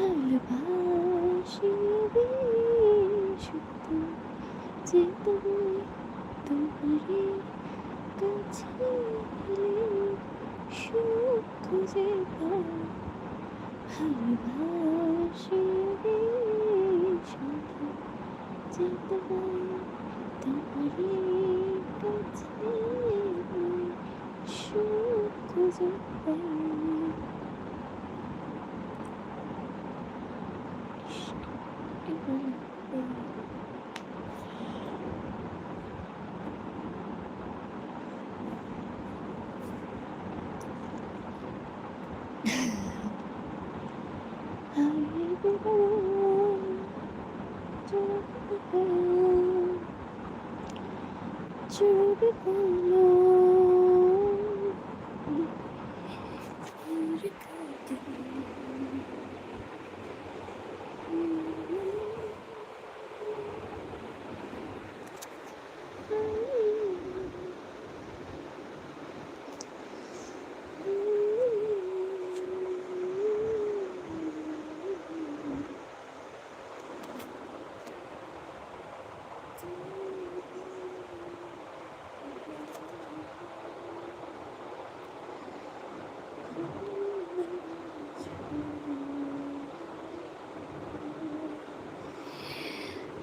ভালোবাসি শুধু যে তোমায় তোমারই কাছে এলে সুখ খুঁজে শুধু যে তোমায় তোমারই কাছে সুখ খুঁজে পাই Joby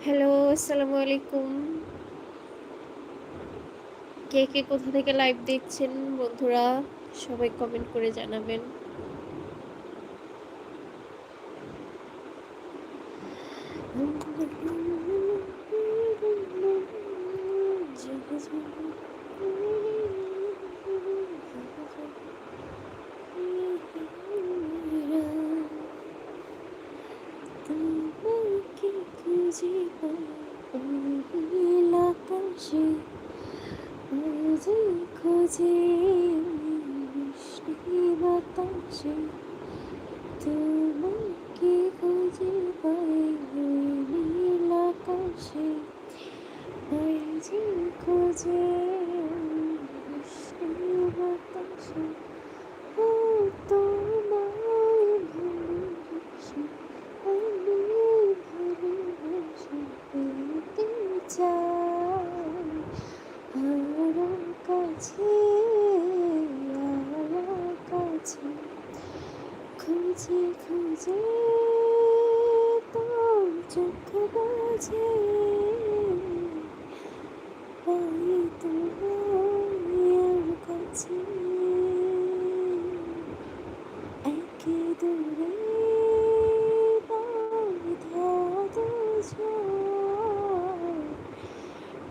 হ্যালো আসসালামু আলাইকুম কে কে কোথা থেকে লাইভ দেখছেন বন্ধুরা, সবাই কমেন্ট করে জানাবেন। তোমাকে আকাশে খুঁজে বৃষ্টি বাতাসে তোমাকে খুঁজে পাই নীল আকাশে খুঁজে খুঁজে বাতাসে খুঁজে খুঁজে তোর চোখ বাজে পাই তোমার কাছে। একে দূরে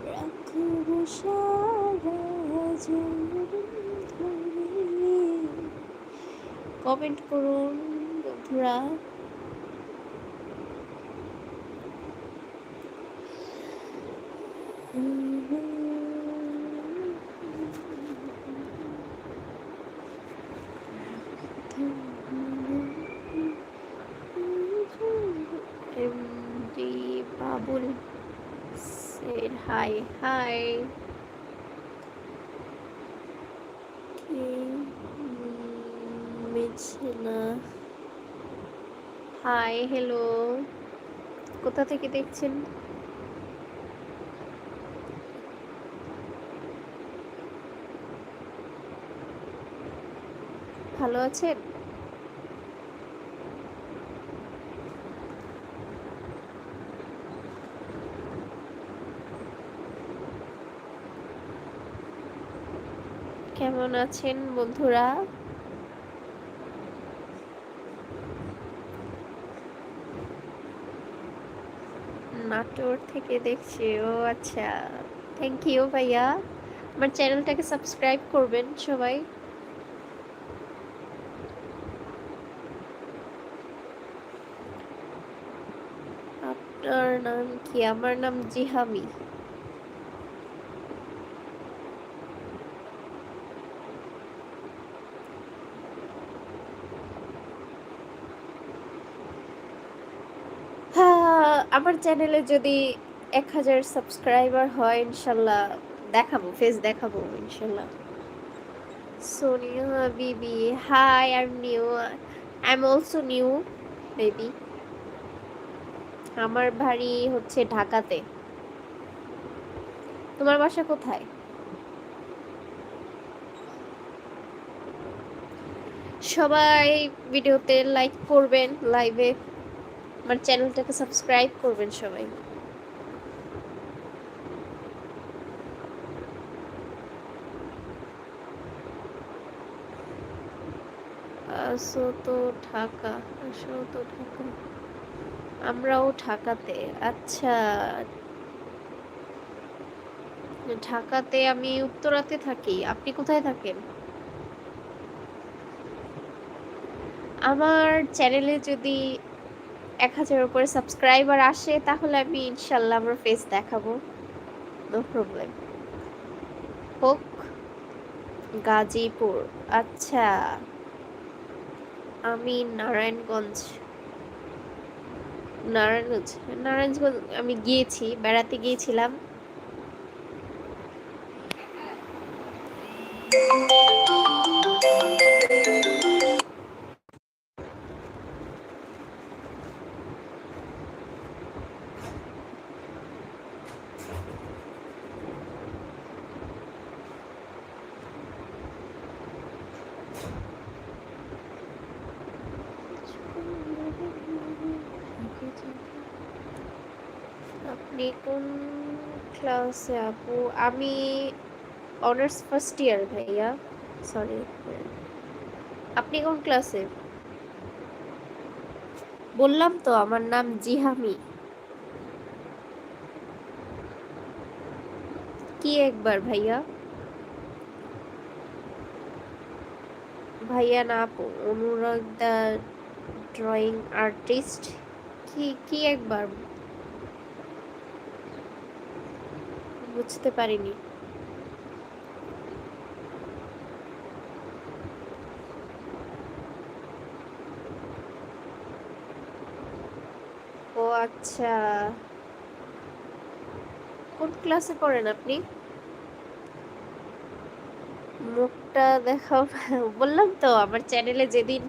রাখব সারা জীবন কমেন্ট করুন। বন্ধুরা বাবুল said hi. Hi. মিছনা হাই হ্যালো কোথা থেকে দেখছেন? ভালো আছেন? কেমন আছেন বন্ধুরা? নাটোর থেকে দেখছি। ও আচ্ছা। থ্যাংক ইউ ভাইয়া। আমার চ্যানেলটাকে সাবস্ক্রাইব করবেন সবাই। আপনার নাম কি? আমার নাম জিহামি। আমার চ্যানেলে যদি এক হাজার সাবস্ক্রাইবার হয়, ইনশাল্লাহ দেখাবো, ফেস দেখাবো, ইনশাল্লাহ। Sonia Bibi hi am new I am also new baby আমার বাড়ি হচ্ছে ঢাকাতে। তোমার বাসা কোথায়? সবাই ভিডিওতে লাইক করবেন লাইভে আমার চ্যানেলটাকে সাবস্ক্রাইব করবেন সবাই। আসো তো ঢাকা আসো তো ঢাকা। আমরাও ঢাকাতে আচ্ছা। ঢাকাতে আমি উত্তরাতে থাকি, আপনি কোথায় থাকেন? আমার চ্যানেলে যদি এক হাজার উপরে সাবস্ক্রাইবার আসে, তাহলে আমি ইনশাল্লাহ আমার ফেস দেখাবো। নো প্রবলেম হোক, গাজীপুর। আচ্ছা আমি নারায়ণগঞ্জ। নারায়ণগঞ্জ নারায়ণগঞ্জ আমি গিয়েছি, বেড়াতে গিয়েছিলাম। আপনি কোন ক্লাসে আপু, আমি অনার্স ফার্স্ট ইয়ার ভাইয়া। সরি আপনি কোন ক্লাসে? বললাম তো, আমার নাম জিহামি। কি একবার ভাইয়া? ভাইয়া না আপু অনুরাগ দা ড্রয়িং আর্টিস্ট কি কি একবার? বুঝতে পারিনি। ও আচ্ছা। কোন ক্লাসে পড়েন আপনি? মুখটা দেখাও বললাম তো, আমার চ্যানেলে যেদিন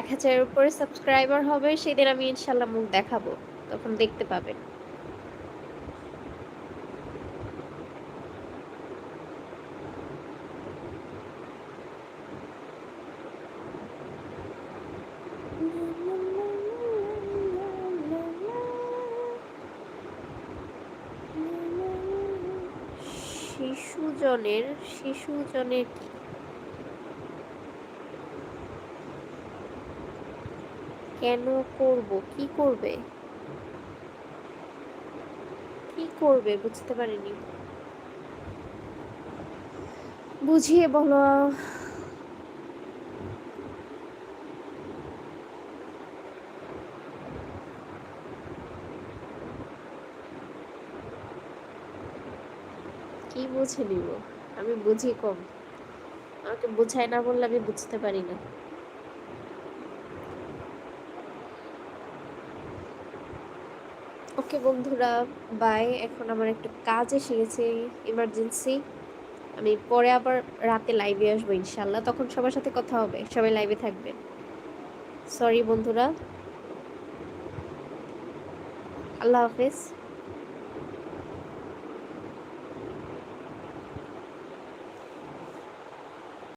এক হাজারের উপরে সাবস্ক্রাইবার হবে, সেদিন আমি ইনশাল্লাহ মুখ দেখাবো, তখন দেখতে পাবেন। শিশুজনের শিশুজনের কি? কেন করব? কি করবে? কি করবে? বুঝতে পারিনি। বুঝিয়ে বলো। কি বুঝে নিব। আমি বুঝি কম। আমাকে বুঝায় না বললে আমি বুঝতে পারি না। ওকে বন্ধুরা, বাই। এখন আমার একটু কাজ এসে গেছে ইমার্জেন্সি আমি পরে আবার রাতে লাইভে আসব ইনশাল্লাহ তখন সবার সাথে কথা হবে। সবাই লাইভে থাকবে সরি বন্ধুরা। আল্লাহ হাফেজ।